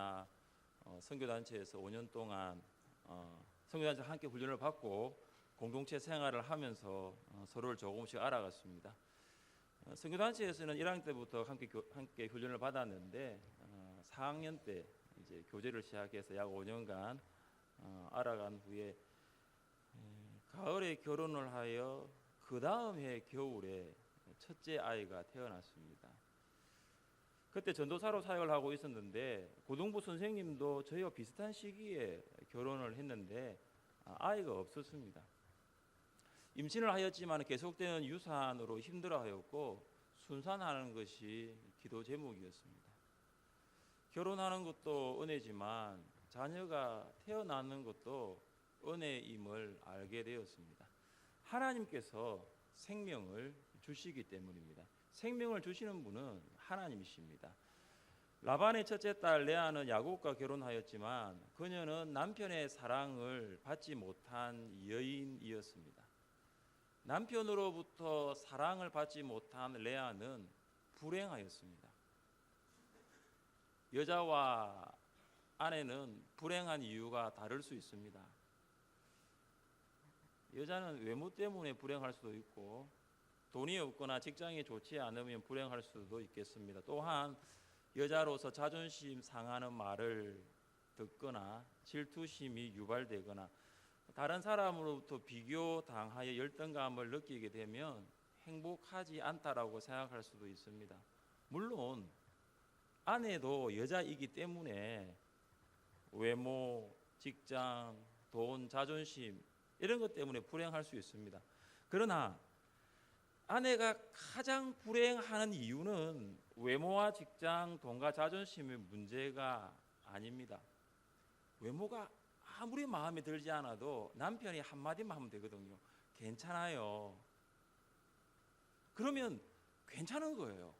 하나 어, 선교단체에서 5년 동안 어, 선교단체 함께 훈련을 받고 공동체 생활을 하면서 어, 서로를 조금씩 알아갔습니다. 어, 선교단체에서는 1학년 때부터 함께 교, 함께 훈련을 받았는데 어, 4학년 때 이제 교제를 시작해서 약 5년간 어, 알아간 후에 에, 가을에 결혼을 하여 그 다음 해 겨울에 첫째 아이가 태어났습니다. 그때 전도사로 사역을 하고 있었는데 고등부 선생님도 저희와 비슷한 시기에 결혼을 했는데 아, 아이가 없었습니다. 임신을 하였지만 계속되는 유산으로 힘들어하였고 순산하는 것이 기도 제목이었습니다. 결혼하는 것도 은혜지만 자녀가 태어나는 것도 은혜임을 알게 되었습니다. 하나님께서 생명을 주시기 때문입니다. 생명을 주시는 분은 하나님이십니다. 라반의 첫째 딸 레아는 야곱과 결혼하였지만 그녀는 남편의 사랑을 받지 못한 여인이었습니다. 남편으로부터 사랑을 받지 못한 레아는 불행하였습니다. 여자와 아내는 불행한 이유가 다를 수 있습니다. 여자는 외모 때문에 불행할 수도 있고 돈이 없거나 직장이 좋지 않으면 불행할 수도 있겠습니다. 또한 여자로서 자존심 상하는 말을 듣거나 질투심이 유발되거나 다른 사람으로부터 비교 당하여 열등감을 느끼게 되면 행복하지 않다라고 생각할 수도 있습니다. 물론 아내도 여자이기 때문에 외모, 직장, 돈, 자존심 이런 것 때문에 불행할 수 있습니다. 그러나 아내가 가장 불행하는 이유는 외모와 직장, 돈과 자존심의 문제가 아닙니다. 외모가 아무리 마음에 들지 않아도 남편이 한마디만 하면 되거든요. 괜찮아요. 그러면 괜찮은 거예요.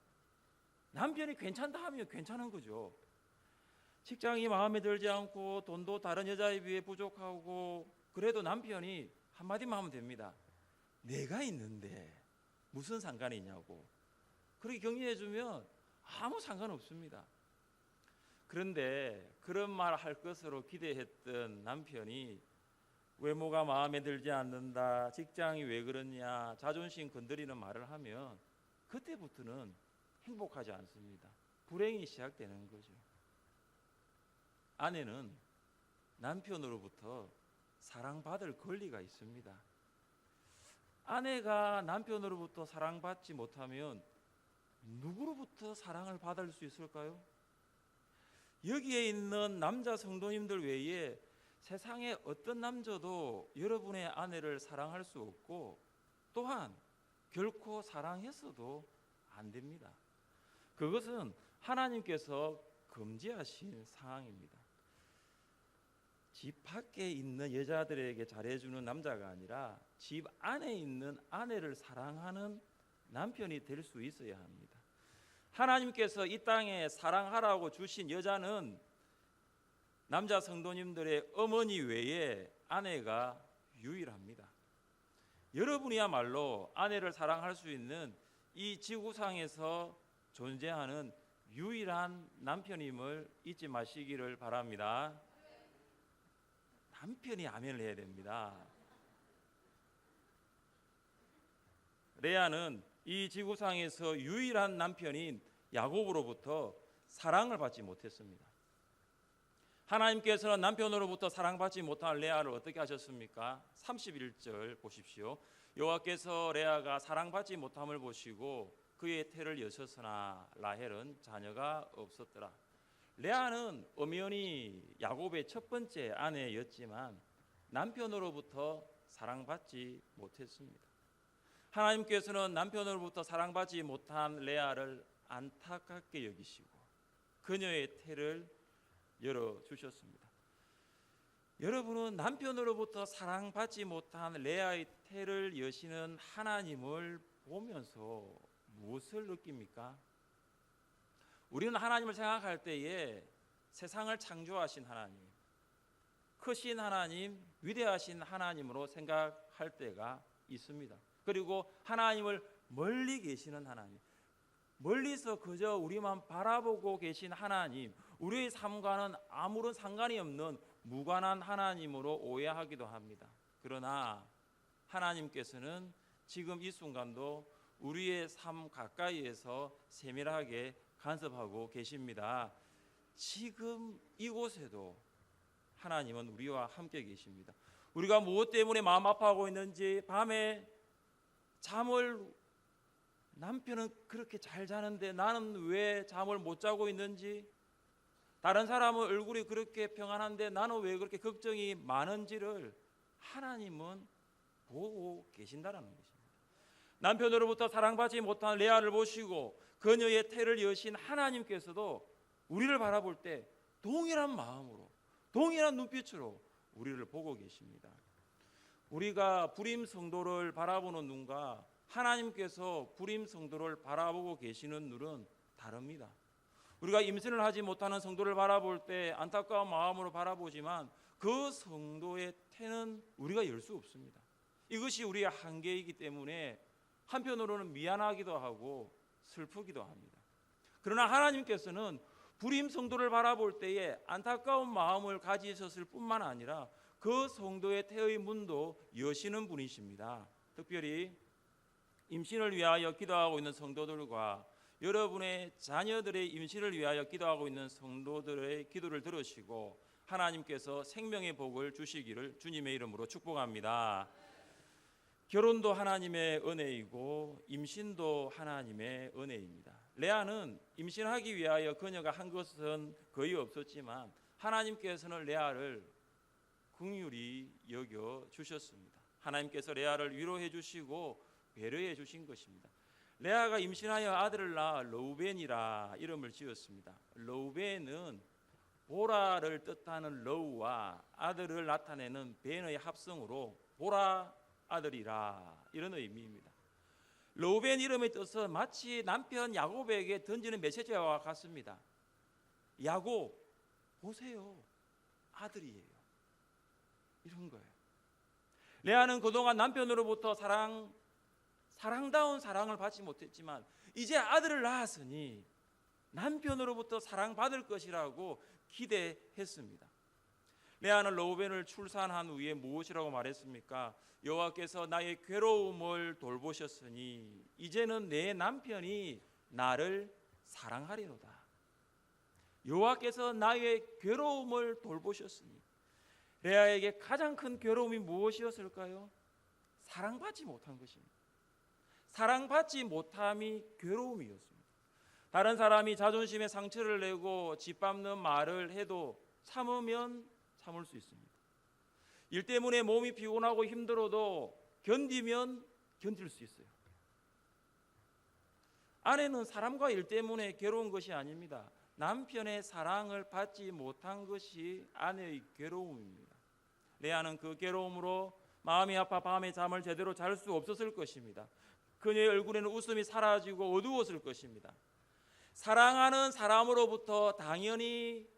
남편이 괜찮다 하면 괜찮은 거죠. 직장이 마음에 들지 않고 돈도 다른 여자에 비해 부족하고 그래도 남편이 한마디만 하면 됩니다. 내가 있는데 무슨 상관이 있냐고. 그렇게 격려해 주면 아무 상관없습니다. 그런데 그런 말 할 것으로 기대했던 남편이 외모가 마음에 들지 않는다, 직장이 왜 그러냐, 자존심 건드리는 말을 하면 그때부터는 행복하지 않습니다. 불행이 시작되는 거죠. 아내는 남편으로부터 사랑받을 권리가 있습니다. 아내가 남편으로부터 사랑받지 못하면 누구로부터 사랑을 받을 수 있을까요? 여기에 있는 남자 성도님들 외에 세상에 어떤 남자도 여러분의 아내를 사랑할 수 없고 또한 결코 사랑했어도 안 됩니다. 그것은 하나님께서 금지하신 상황입니다. 집 밖에 있는 여자들에게 잘해주는 남자가 아니라 집 안에 있는 아내를 사랑하는 남편이 될 수 있어야 합니다. 하나님께서 이 땅에 사랑하라고 주신 여자는 남자 성도님들의 어머니 외에 아내가 유일합니다. 여러분이야말로 아내를 사랑할 수 있는 이 지구상에서 존재하는 유일한 남편임을 잊지 마시기를 바랍니다. 남편이 아멘을 해야 됩니다. 레아는 이 지구상에서 유일한 남편인 야곱으로부터 사랑을 받지 못했습니다. 하나님께서는 남편으로부터 사랑받지 못한 레아를 어떻게 하셨습니까? 31절 보십시오. 여호와께서 레아가 사랑받지 못함을 보시고 그의 태를 여셨으나 라헬은 자녀가 없었더라. 레아는 엄연히 야곱의 첫 번째 아내였지만 남편으로부터 사랑받지 못했습니다. 하나님께서는 남편으로부터 사랑받지 못한 레아를 안타깝게 여기시고 그녀의 태를 열어 주셨습니다. 여러분은 남편으로부터 사랑받지 못한 레아의 태를 여시는 하나님을 보면서 무엇을 느낍니까? 우리는 하나님을 생각할 때에 세상을 창조하신 하나님, 크신 하나님, 위대하신 하나님으로 생각할 때가 있습니다. 그리고 하나님을 멀리 계시는 하나님, 멀리서 그저 우리만 바라보고 계신 하나님, 우리의 삶과는 아무런 상관이 없는 무관한 하나님으로 오해하기도 합니다. 그러나 하나님께서는 지금 이 순간도 우리의 삶 가까이에서 세밀하게 간섭하고 계십니다. 지금 이곳에도 하나님은 우리와 함께 계십니다. 우리가 무엇 때문에 마음 아파하고 있는지 밤에 잠을 남편은 그렇게 잘 자는데 나는 왜 잠을 못 자고 있는지 다른 사람은 얼굴이 그렇게 평안한데 나는 왜 그렇게 걱정이 많은지를 하나님은 보고 계신다라는 것입니다. 남편으로부터 사랑받지 못한 레아를 보시고 그녀의 태를 여신 하나님께서도 우리를 바라볼 때 동일한 마음으로 동일한 눈빛으로 우리를 보고 계십니다. 우리가 불임 성도를 바라보는 눈과 하나님께서 불임 성도를 바라보고 계시는 눈은 다릅니다. 우리가 임신을 하지 못하는 성도를 바라볼 때 안타까운 마음으로 바라보지만 그 성도의 태는 우리가 열 수 없습니다. 이것이 우리의 한계이기 때문에 한편으로는 미안하기도 하고 슬프기도 합니다. 그러나 하나님께서는 불임 성도를 바라볼 때에 안타까운 마음을 가지셨을 뿐만 아니라 그 성도의 태의 문도 여시는 분이십니다. 특별히 임신을 위하여 기도하고 있는 성도들과 여러분의 자녀들의 임신을 위하여 기도하고 있는 성도들의 기도를 들으시고 하나님께서 생명의 복을 주시기를 주님의 이름으로 축복합니다. 결혼도 하나님의 은혜이고 임신도 하나님의 은혜입니다. 레아는 임신하기 위하여 그녀가 한 것은 거의 없었지만 하나님께서는 레아를 긍휼히 여겨 주셨습니다. 하나님께서 레아를 위로해 주시고 배려해 주신 것입니다. 레아가 임신하여 아들을 낳아 로우벤이라 이름을 지었습니다. 로우벤은 보라를 뜻하는 러우와 아들을 나타내는 벤의 합성으로 보라 아들이라 이런 의미입니다. 로벤 이름의 뜻은 마치 남편 야곱에게 던지는 메시지와 같습니다. 야곱 보세요 아들이에요. 이런 거예요. 레아는 그동안 남편으로부터 사랑 사랑다운 사랑을 받지 못했지만 이제 아들을 낳았으니 남편으로부터 사랑받을 것이라고 기대했습니다. 레아는 로벤을 출산한 후에 무엇이라고 말했습니까? 여호와께서 나의 괴로움을 돌보셨으니 이제는 내 남편이 나를 사랑하리로다. 여호와께서 나의 괴로움을 돌보셨으니 레아에게 가장 큰 괴로움이 무엇이었을까요? 사랑받지 못한 것입니다. 사랑받지 못함이 괴로움이었습니다. 다른 사람이 자존심에 상처를 내고 짓밟는 말을 해도 참으면 참을 수 있습니다. 일 때문에 몸이 피곤하고 힘들어도 견디면 견딜 수 있어요. 아내는 사람과 일 때문에 괴로운 것이 아닙니다. 남편의 사랑을 받지 못한 것이 아내의 괴로움입니다. 레아는 그 괴로움으로 마음이 아파 밤에 잠을 제대로 잘 수 없었을 것입니다. 그녀의 얼굴에는 웃음이 사라지고 어두웠을 것입니다. 사랑하는 사람으로부터 당연히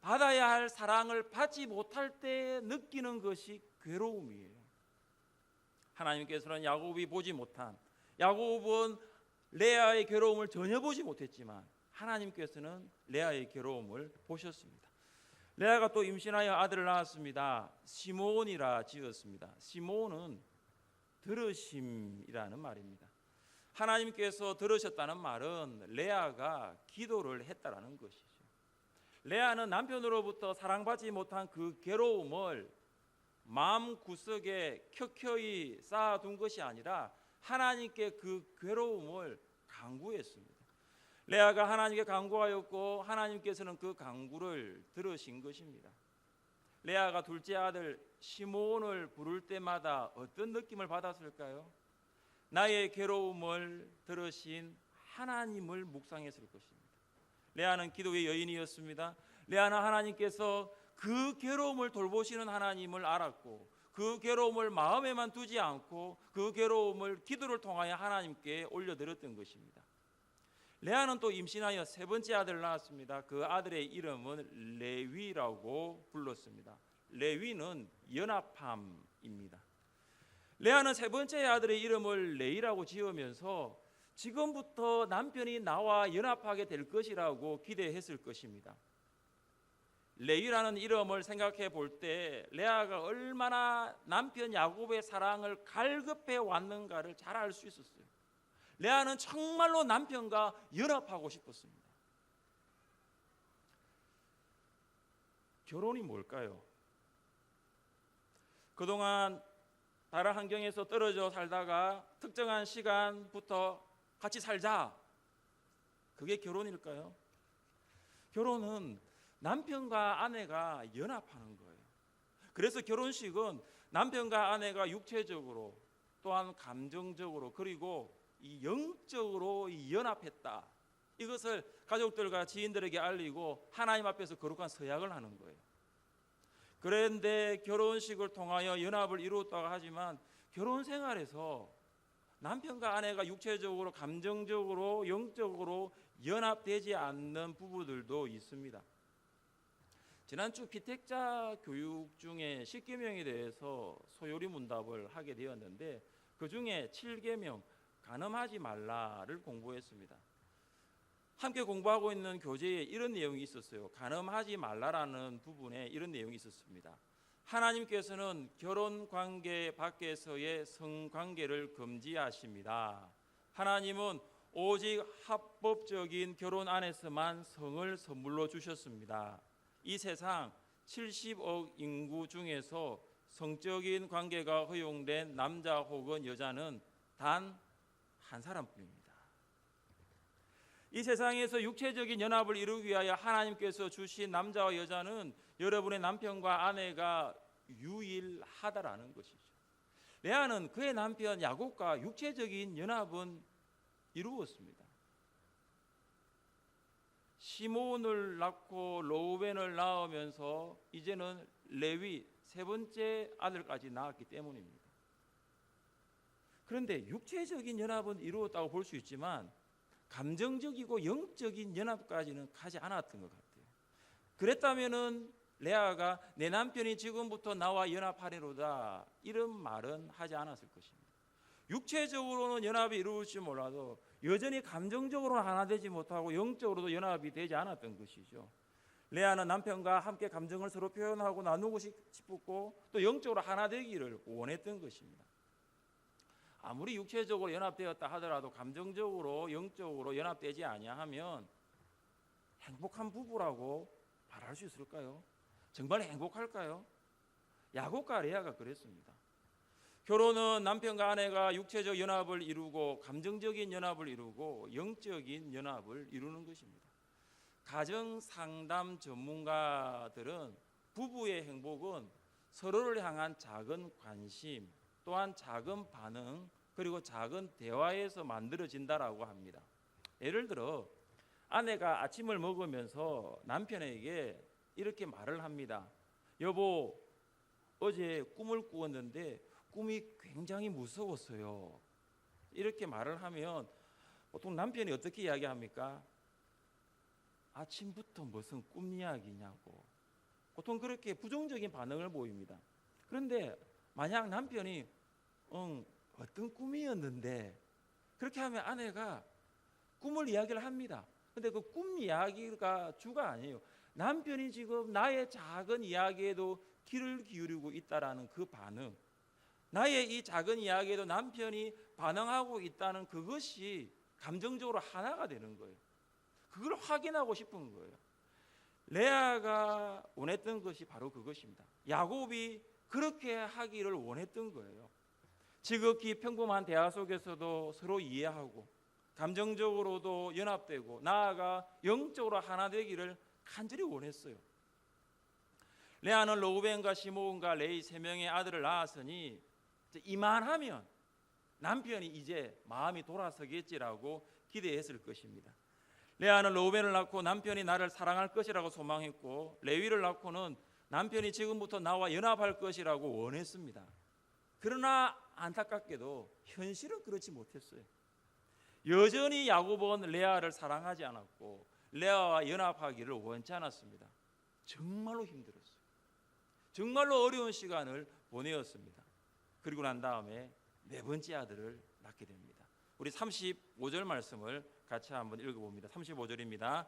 받아야 할 사랑을 받지 못할 때 느끼는 것이 괴로움이에요. 하나님께서는 야곱이 보지 못한 야곱은 레아의 괴로움을 전혀 보지 못했지만 하나님께서는 레아의 괴로움을 보셨습니다. 레아가 또 임신하여 아들을 낳았습니다. 시몬이라 지었습니다. 시몬은 들으심이라는 말입니다. 하나님께서 들으셨다는 말은 레아가 기도를 했다라는 것이죠. 레아는 남편으로부터 사랑받지 못한 그 괴로움을 마음 구석에 켜켜이 쌓아둔 것이 아니라 하나님께 그 괴로움을 강구했습니다. 레아가 하나님께 강구하였고 하나님께서는 그 강구를 들으신 것입니다. 레아가 둘째 아들 시몬을 부를 때마다 어떤 느낌을 받았을까요? 나의 괴로움을 들으신 하나님을 묵상했을 것입니다. 레아는 기도의 여인이었습니다. 레아는 하나님께서 그 괴로움을 돌보시는 하나님을 알았고 그 괴로움을 마음에만 두지 않고 그 괴로움을 기도를 통하여 하나님께 올려드렸던 것입니다. 레아는 또 임신하여 세 번째 아들을 낳았습니다. 그 아들의 이름은 레위라고 불렀습니다. 레위는 연합함입니다. 레아는 세 번째 아들의 이름을 레이라고 지으면서 지금부터 남편이 나와 연합하게 될 것이라고 기대했을 것입니다. 레위라는 이름을 생각해 볼 때 레아가 얼마나 남편 야곱의 사랑을 갈급해 왔는가를 잘 알 수 있었어요. 레아는 정말로 남편과 연합하고 싶었습니다. 결혼이 뭘까요? 그동안 다른 환경에서 떨어져 살다가 특정한 시간부터 같이 살자. 그게 결혼일까요? 결혼은 남편과 아내가 연합하는 거예요. 그래서 결혼식은 남편과 아내가 육체적으로 또한 감정적으로 그리고 이 영적으로 연합했다. 이것을 가족들과 지인들에게 알리고 하나님 앞에서 거룩한 서약을 하는 거예요. 그런데 결혼식을 통하여 연합을 이루었다고 하지만 결혼 생활에서 남편과 아내가 육체적으로 감정적으로 영적으로 연합되지 않는 부부들도 있습니다. 지난주 피택자 교육 중에 10계명에 대해서 소요리 문답을 하게 되었는데 그 중에 7계명 간음하지 말라를 공부했습니다. 함께 공부하고 있는 교재에 이런 내용이 있었어요. 간음하지 말라라는 부분에 이런 내용이 있었습니다. 하나님께서는 결혼 관계 밖에서의 성관계를 금지하십니다. 하나님은 오직 합법적인 결혼 안에서만 성을 선물로 주셨습니다. 이 세상 70억 인구 중에서 성적인 관계가 허용된 남자 혹은 여자는 단 한 사람뿐입니다. 이 세상에서 육체적인 연합을 이루기 위하여 하나님께서 주신 남자와 여자는 여러분의 남편과 아내가 유일하다라는 것이죠. 레아는 그의 남편 야곱과 육체적인 연합은 이루었습니다. 시몬을 낳고 로우벤을 낳으면서 이제는 레위 세 번째 아들까지 낳았기 때문입니다. 그런데 육체적인 연합은 이루었다고 볼 수 있지만 감정적이고 영적인 연합까지는 가지 않았던 것 같아요. 그랬다면은 레아가 내 남편이 지금부터 나와 연합하리로다 이런 말은 하지 않았을 것입니다. 육체적으로는 연합이 이루어질지 몰라도 여전히 감정적으로는 하나 되지 못하고 영적으로도 연합이 되지 않았던 것이죠. 레아는 남편과 함께 감정을 서로 표현하고 나누고 싶었고 또 영적으로 하나 되기를 원했던 것입니다. 아무리 육체적으로 연합되었다 하더라도 감정적으로 영적으로 연합되지 아니하면 행복한 부부라고 말할 수 있을까요? 정말 행복할까요? 야곱과 레아가 그랬습니다. 결혼은 남편과 아내가 육체적 연합을 이루고 감정적인 연합을 이루고 영적인 연합을 이루는 것입니다. 가정 상담 전문가들은 부부의 행복은 서로를 향한 작은 관심 또한 작은 반응 그리고 작은 대화에서 만들어진다라고 합니다. 예를 들어 아내가 아침을 먹으면서 남편에게 이렇게 말을 합니다. 여보, 어제 꿈을 꾸었는데 꿈이 굉장히 무서웠어요. 이렇게 말을 하면 보통 남편이 어떻게 이야기합니까? 아침부터 무슨 꿈 이야기냐고. 보통 그렇게 부정적인 반응을 보입니다. 그런데 만약 남편이 응, 어떤 꿈이었는데 그렇게 하면 아내가 꿈을 이야기를 합니다. 근데 그 꿈 이야기가 주가 아니에요. 남편이 지금 나의 작은 이야기에도 귀를 기울이고 있다라는 그 반응. 나의 이 작은 이야기에도 남편이 반응하고 있다는 그것이 감정적으로 하나가 되는 거예요. 그걸 확인하고 싶은 거예요. 레아가 원했던 것이 바로 그것입니다. 야곱이 그렇게 하기를 원했던 거예요. 지극히 평범한 대화 속에서도 서로 이해하고 감정적으로도 연합되고 나아가 영적으로 하나 되기를 간절히 원했어요. 레아는 로우벤과 시몬과 레이 세 명의 아들을 낳았으니 이만하면 남편이 이제 마음이 돌아서겠지라고 기대했을 것입니다. 레아는 로우벤을 낳고 남편이 나를 사랑할 것이라고 소망했고 레위를 낳고는 남편이 지금부터 나와 연합할 것이라고 원했습니다. 그러나 안타깝게도 현실은 그렇지 못했어요. 여전히 야곱은 레아를 사랑하지 않았고 레아와 연합하기를 원치 않았습니다. 정말로 힘들었어요. 정말로 어려운 시간을 보내었습니다. 그리고 난 다음에 네 번째 아들을 낳게 됩니다. 우리 35절 말씀을 같이 한번 읽어봅니다. 35절입니다.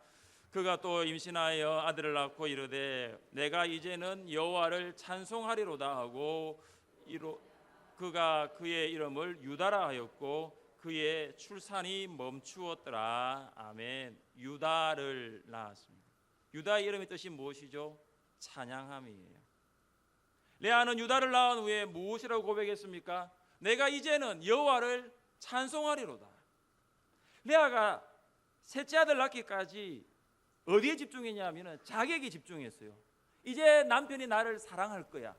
그가 또 임신하여 아들을 낳고 이르되 내가 이제는 여호와를 찬송하리로다 하고 이로 그가 그의 이름을 유다라 하였고 그의 출산이 멈추었더라. 아멘. 유다를 낳았습니다. 유다의 이름의 뜻이 무엇이죠? 찬양함이에요. 레아는 유다를 낳은 후에 무엇이라고 고백했습니까? 내가 이제는 여호와를 찬송하리로다. 레아가 셋째 아들 낳기까지 어디에 집중했냐면은 자격에 집중했어요. 이제 남편이 나를 사랑할 거야.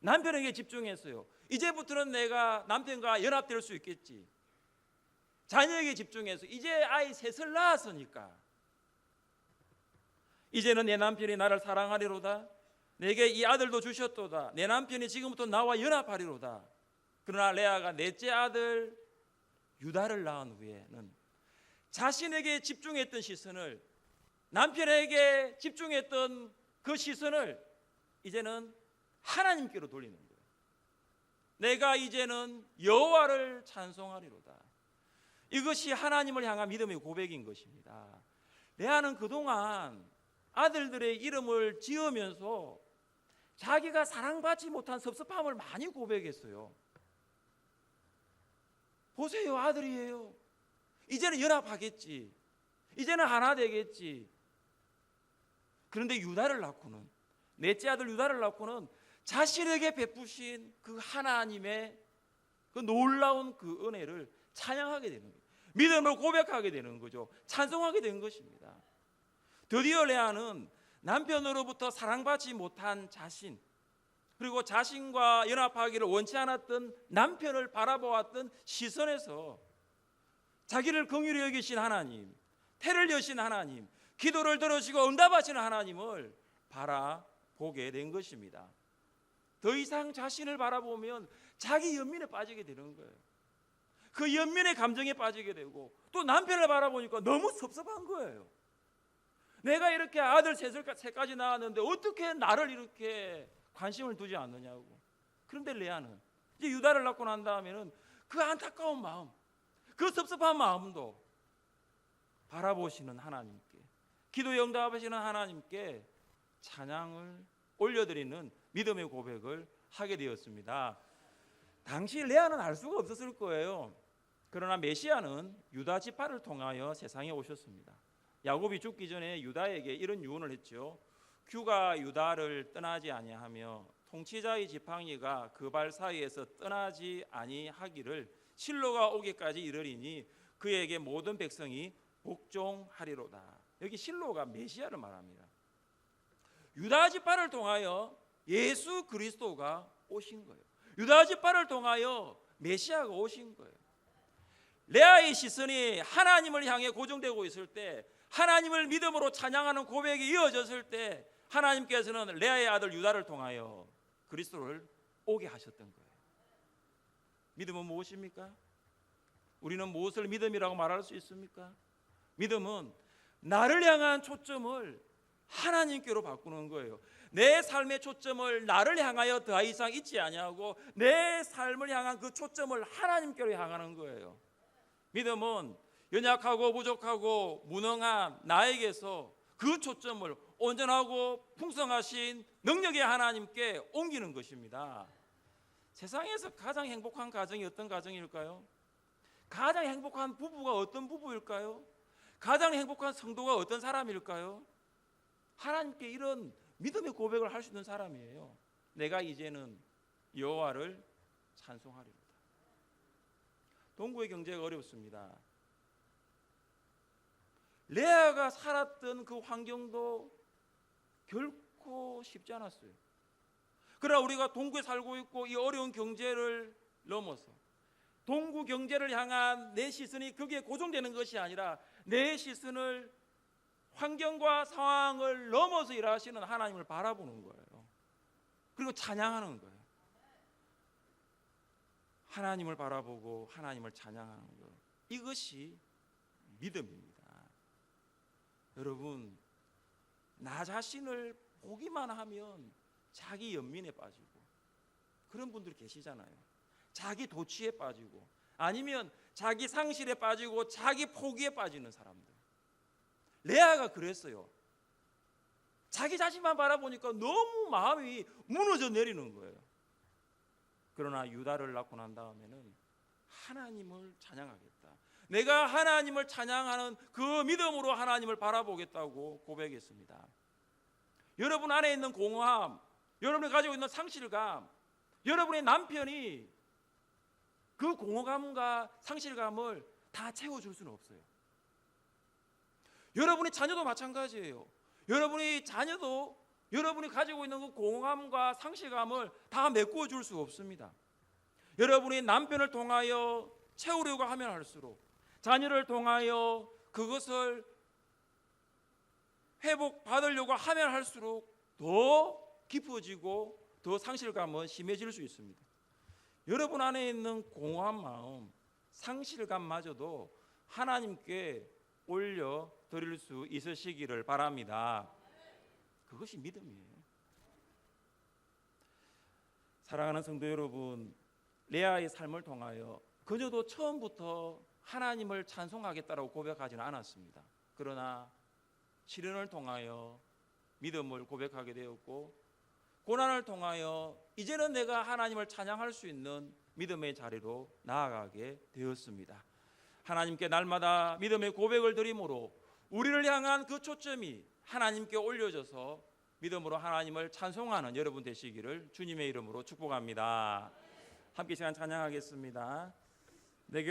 남편에게 집중했어요. 이제부터는 내가 남편과 연합될 수 있겠지. 자녀에게 집중해서 이제 아이 셋을 낳았으니까 이제는 내 남편이 나를 사랑하리로다. 내게 이 아들도 주셨도다. 내 남편이 지금부터 나와 연합하리로다. 그러나 레아가 넷째 아들 유다를 낳은 후에는 자신에게 집중했던 시선을 남편에게 집중했던 그 시선을 이제는 하나님께로 돌리는 거예요. 내가 이제는 여호와를 찬송하리로다. 이것이 하나님을 향한 믿음의 고백인 것입니다. 레아는 그동안 아들들의 이름을 지으면서 자기가 사랑받지 못한 섭섭함을 많이 고백했어요. 보세요, 아들이에요. 이제는 연합하겠지. 이제는 하나 되겠지. 그런데 유다를 낳고는 넷째 아들 유다를 낳고는 자신에게 베푸신 그 하나님의 그 놀라운 그 은혜를 찬양하게 되는 거예요. 믿음으로 고백하게 되는 거죠. 찬송하게 된 것입니다. 드디어 레아는 남편으로부터 사랑받지 못한 자신 그리고 자신과 연합하기를 원치 않았던 남편을 바라보았던 시선에서 자기를 긍휼히 여기신 하나님, 태를 여신 하나님, 기도를 들으시고 응답하시는 하나님을 바라보게 된 것입니다. 더 이상 자신을 바라보면 자기 연민에 빠지게 되는 거예요. 그 연민의 감정에 빠지게 되고 또 남편을 바라보니까 너무 섭섭한 거예요. 내가 이렇게 아들 셋까지 낳았는데 어떻게 나를 이렇게 관심을 두지 않느냐고. 그런데 레아는 이제 유다를 낳고 난 다음에는 그 안타까운 마음, 그 섭섭한 마음도 바라보시는 하나님께, 기도 영답하시는 하나님께 찬양을 올려드리는 믿음의 고백을 하게 되었습니다. 당시 레아는 알 수가 없었을 거예요. 그러나 메시아는 유다 지파를 통하여 세상에 오셨습니다. 야곱이 죽기 전에 유다에게 이런 유언을 했죠. 규가 유다를 떠나지 아니하며 통치자의 지팡이가 그 발 사이에서 떠나지 아니하기를 실로가 오기까지 이르리니 그에게 모든 백성이 복종하리로다. 여기 실로가 메시아를 말합니다. 유다 지파를 통하여 예수 그리스도가 오신 거예요. 유다 지파를 통하여 메시아가 오신 거예요. 레아의 시선이 하나님을 향해 고정되고 있을 때 하나님을 믿음으로 찬양하는 고백이 이어졌을 때 하나님께서는 레아의 아들 유다를 통하여 그리스도를 오게 하셨던 거예요. 믿음은 무엇입니까? 우리는 무엇을 믿음이라고 말할 수 있습니까? 믿음은 나를 향한 초점을 하나님께로 바꾸는 거예요. 내 삶의 초점을 나를 향하여 더 이상 있지 아니하고 내 삶을 향한 그 초점을 하나님께로 향하는 거예요. 믿음은 연약하고 부족하고 무능한 나에게서 그 초점을 온전하고 풍성하신 능력의 하나님께 옮기는 것입니다. 세상에서 가장 행복한 가정이 어떤 가정일까요? 가장 행복한 부부가 어떤 부부일까요? 가장 행복한 성도가 어떤 사람일까요? 하나님께 이런 믿음의 고백을 할 수 있는 사람이에요. 내가 이제는 여호와를 찬송하리로다. 동구의 경제가 어렵습니다. 레아가 살았던 그 환경도 결코 쉽지 않았어요. 그러나 우리가 동구에 살고 있고 이 어려운 경제를 넘어서 동구 경제를 향한 내 시선이 거기에 고정되는 것이 아니라 내 시선을 환경과 상황을 넘어서 일하시는 하나님을 바라보는 거예요. 그리고 찬양하는 거예요. 하나님을 바라보고 하나님을 찬양하는 것. 이것이 믿음입니다. 여러분, 나 자신을 보기만 하면 자기 연민에 빠지고 그런 분들 계시잖아요. 자기 도취에 빠지고 아니면 자기 상실에 빠지고 자기 포기에 빠지는 사람들. 레아가 그랬어요. 자기 자신만 바라보니까 너무 마음이 무너져 내리는 거예요. 그러나 유다를 낳고 난 다음에는 하나님을 찬양하겠다. 내가 하나님을 찬양하는 그 믿음으로 하나님을 바라보겠다고 고백했습니다. 여러분 안에 있는 공허함, 여러분이 가지고 있는 상실감, 여러분의 남편이 그 공허감과 상실감을 다 채워줄 수는 없어요. 여러분의 자녀도 마찬가지예요. 여러분의 자녀도 여러분이 가지고 있는 그 공허감과 상실감을 다 메꾸어 줄 수 없습니다. 여러분이 남편을 통하여 채우려고 하면 할수록 자녀를 통하여 그것을 회복 받으려고 하면 할수록 더 깊어지고 더 상실감은 심해질 수 있습니다. 여러분 안에 있는 공허한 마음, 상실감마저도 하나님께 올려 드릴 수 있으시기를 바랍니다. 그것이 믿음이에요. 사랑하는 성도 여러분, 레아의 삶을 통하여 그녀도 처음부터 하나님을 찬송하겠다라고 고백하지는 않았습니다. 그러나 시련을 통하여 믿음을 고백하게 되었고 고난을 통하여 이제는 내가 하나님을 찬양할 수 있는 믿음의 자리로 나아가게 되었습니다. 하나님께 날마다 믿음의 고백을 드림으로 우리를 향한 그 초점이 하나님께 올려져서 믿음으로 하나님을 찬송하는 여러분 되시기를 주님의 이름으로 축복합니다. 함께 시간 찬양하겠습니다. 내게로